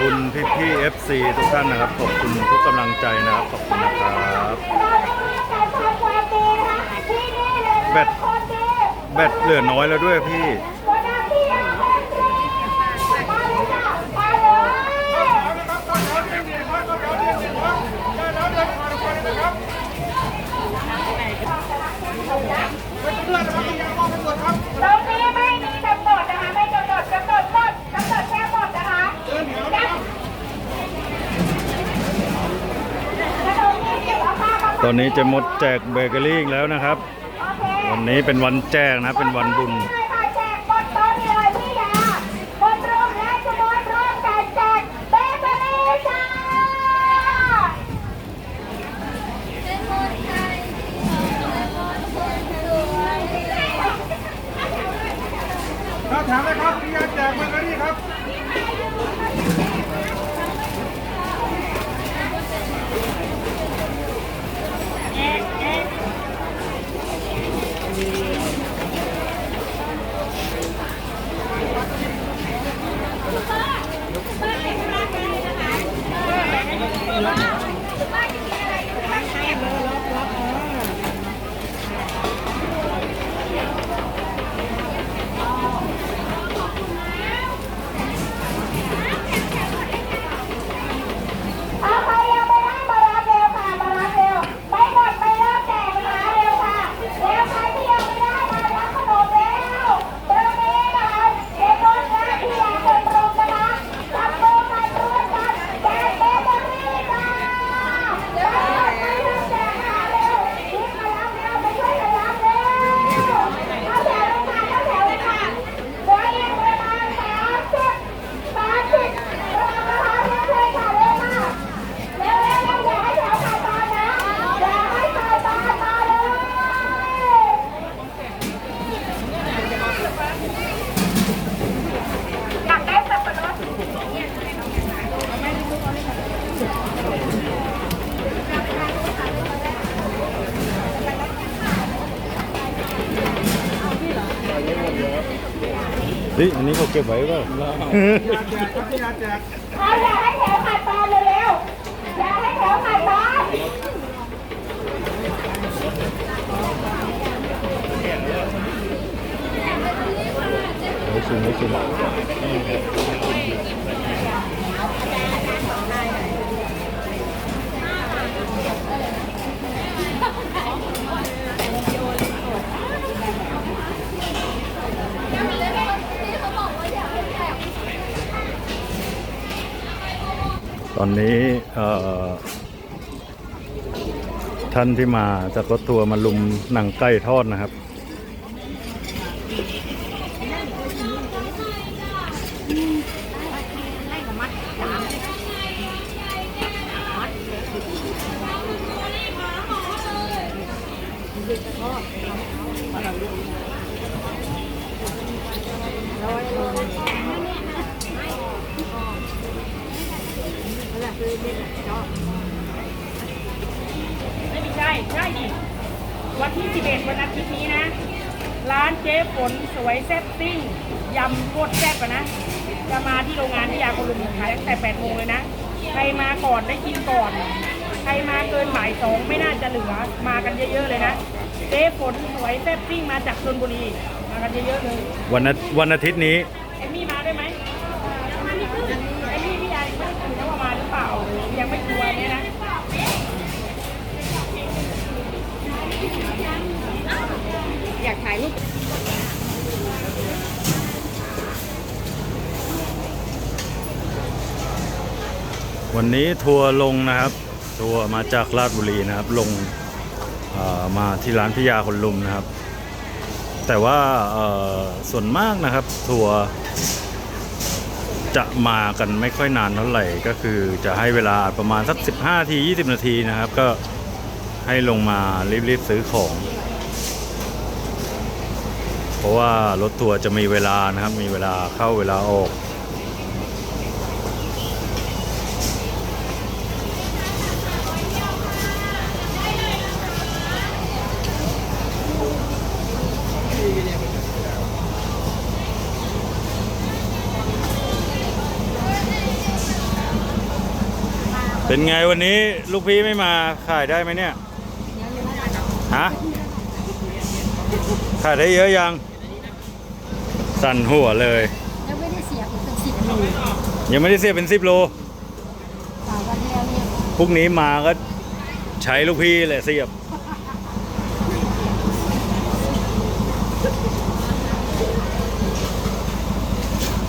คุณพี่พี่เอฟซีทุกท่านนะครับ ขอบคุณทุกกำลังใจนะครับ ขอบคุณนะครับแบตแบตเหลือน้อยแล้วด้วยพี่ ตรงนี้ไม่มีกำหนดนะคะ ไม่กำหนดกำหนดหมดกำหนดแค่หมดนะคะยักกระโดดนี้เก็บเอาผ้ามา ตอนนี้จะหมดแจกเบเกอรี่อีกแล้วนะครับ วันนี้เป็นวันแจกนะเป็นวันบุญ ใช่ค่ะแจกบนโต๊ะนี่เลยพี่ยาบนร่มและจะบนร่มการแจกเบเกอรี่จ้า ครับถามเลยครับพี่ยาแจกเบเกอรี่ครับ ถ้าใครยังไม่ได้มารับเร็วค่ะมารับเร็วไม่หมดไม่เลิกแจกนะคะเร็วค่ะแล้วใครที่ยังไม่ได้มารับขนมแล้วเดี๋ยวนี้นะคะเดี๋ยวต้นและที่อยากเป็นโรงนะคะจับมือกันร่วมกันแจกเบเกอรี่จ้าไม่หมดไม่เลิกแจกค่ะเร็วรีบมารับเร็วไปช่วยกันรับเร็วเข้าแถวเลยค่ะเข้าแถวเลยค่ะเหลืออีกประมาณสามสิบสามสิบรอนะคะเร็วเลยค่ะเร็วค่ะ เร็วเร็วเร็วอย่าให้แถวขาดตอนนะอย่าให้ขาดตอนมาเลยอยากได้สับปะรด เฮ้ยอันนี้เขาเก็บไว้ป่ะเอาอย่าให้แถวขาดตอนเร็วๆอย่าให้แถวขาดตอนไม่ชิมไม่ชิม ตอนนี้ท่านที่มาจากรถทัวร์มาลุมหนังไก่ทอดนะครับ ไม่ใช่ใช่ดิวันที่ 11 วันอาทิตย์นี้นะ ร้านเจ๊ฝนสวยแซ่บซิ่งยำโคตรแซ่บอะนะ จะมาที่โรงงานที่ยาคนลุมขายตั้งแต่8โมงเลยนะ ใครมาก่อนได้กินก่อน ใครมาเกินบ่ายสองไม่น่าจะเหลือ มากันเยอะๆเลยนะ เจ๊ฝนสวยแซ่บซิ่งมาจากชลบุรี มากันเยอะๆเลย วันอาวันอาทิตย์นี้ อยากถ่ายรูปวันนี้ทัวร์ลงนะครับ ทัวร์มาจากราชบุรีนะครับ ลงมาที่ร้านพิยาคนลุมนะครับ แต่ว่าส่วนมากนะครับ ทัวร์จะมากันไม่ค่อยนานเท่าไหร่ ก็คือจะให้เวลาประมาณสัก 15 ที 20 นาทีนะครับ ก็ให้ลงมารีบๆซื้อของ เพราะว่ารถทัวร์จะมีเวลานะครับ มีเวลาเข้าเวลาออก เป็นไงวันนี้ลูกพี่ไม่มาขายได้ไหมเนี่ย ฮะ ขายได้เยอะยัง สั่นหัวเลย ยังไม่ได้เสียผมเป็นสิบโลยังไม่ได้เสียเป็นสิบโลสามวันแล้วเนี่ยพรุ่งนี้มาก็ใช้ลูกพี่แหละเสียบ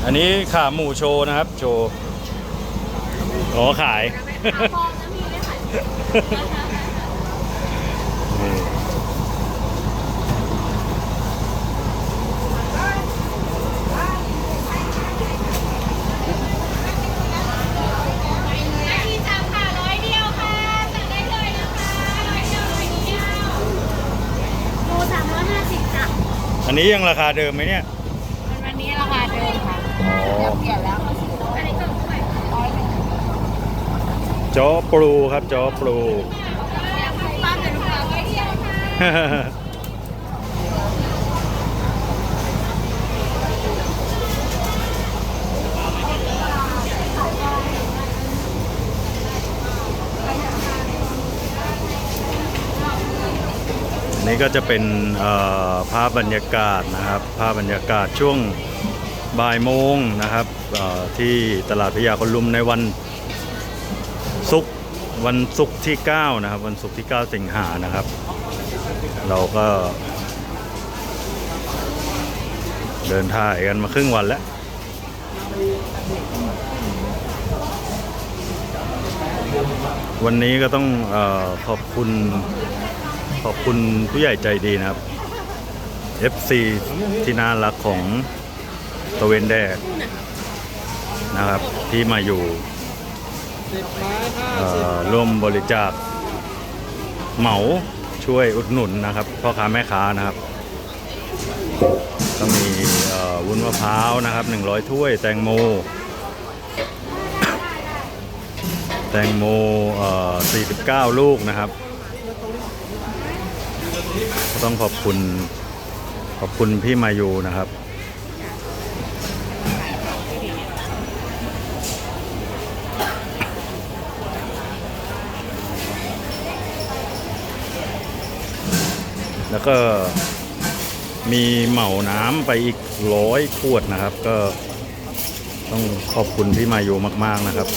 อันนี้ขาหมูโชว์นะครับ โชว์อ๋อขายนี่ ที่สามค่ะร้อยเดียวค่ะสั่งได้เลยนะคะร้อยเดียวร้อยเดียวโลสามร้อยห้าสิบจ้ะ อันนี้ยังราคาเดิมไหมเนี่ยวันนี้ราคาเดิมค่ะอ๋อเปลี่ยนแล้วอันนี้ก็เท่าไหร่ร้อยหนึ่งจอปลูครับจอปลู ป้าเป็นลูกค้าร้อยเดียวค่ะ นี้ก็จะเป็นภาพบรรยากาศนะครับ ภาพบรรยากาศช่วงบ่ายโมงนะครับที่ตลาดพญาคนลุมในวันศุกร์วันศุกร์ที่ 9 นะครับ วันศุกร์ที่ 9 สิงหานะครับ เราก็ เดินถ่ายกันมาครึ่งวันแล้ววันนี้ก็ต้องอขอบคุณ ขอบคุณผู้ใหญ่ใจดีนะครับ FC ที่น่ารักของตะเวนแดดนะครับ ที่มาอยู่ร่วมบริจาคเหมาช่วยอุดหนุนนะครับพ่อค้าแม่ค้านะครับก็มีวุ้นมะพร้าวนะครับ 100 ถ้วยแตงโม แตงโมเอ่อ49 ลูกนะครับ ต้องขอบคุณขอบคุณพี่มายูนะครับ แล้วก็มีเหมาน้ำไปอีกร้อยขวดนะครับ ก็ต้องขอบคุณพี่มายูมาก ๆนะครับ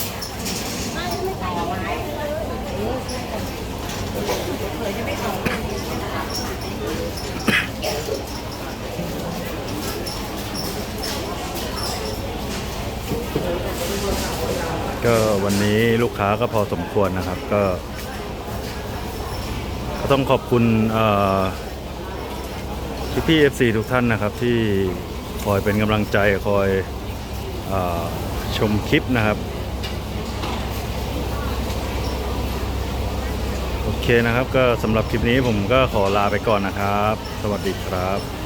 ก็วันนี้ลูกค้าก็พอสมควรนะครับก็ก็ต้องขอบคุณพี่พี่เอฟซีทุกท่านนะครับที่คอยเป็นกำลังใจคอยอชมคลิปนะครับ โอเคนะครับก็สำหรับคลิปนี้ผมก็ขอลาไปก่อนนะครับ สวัสดีครับ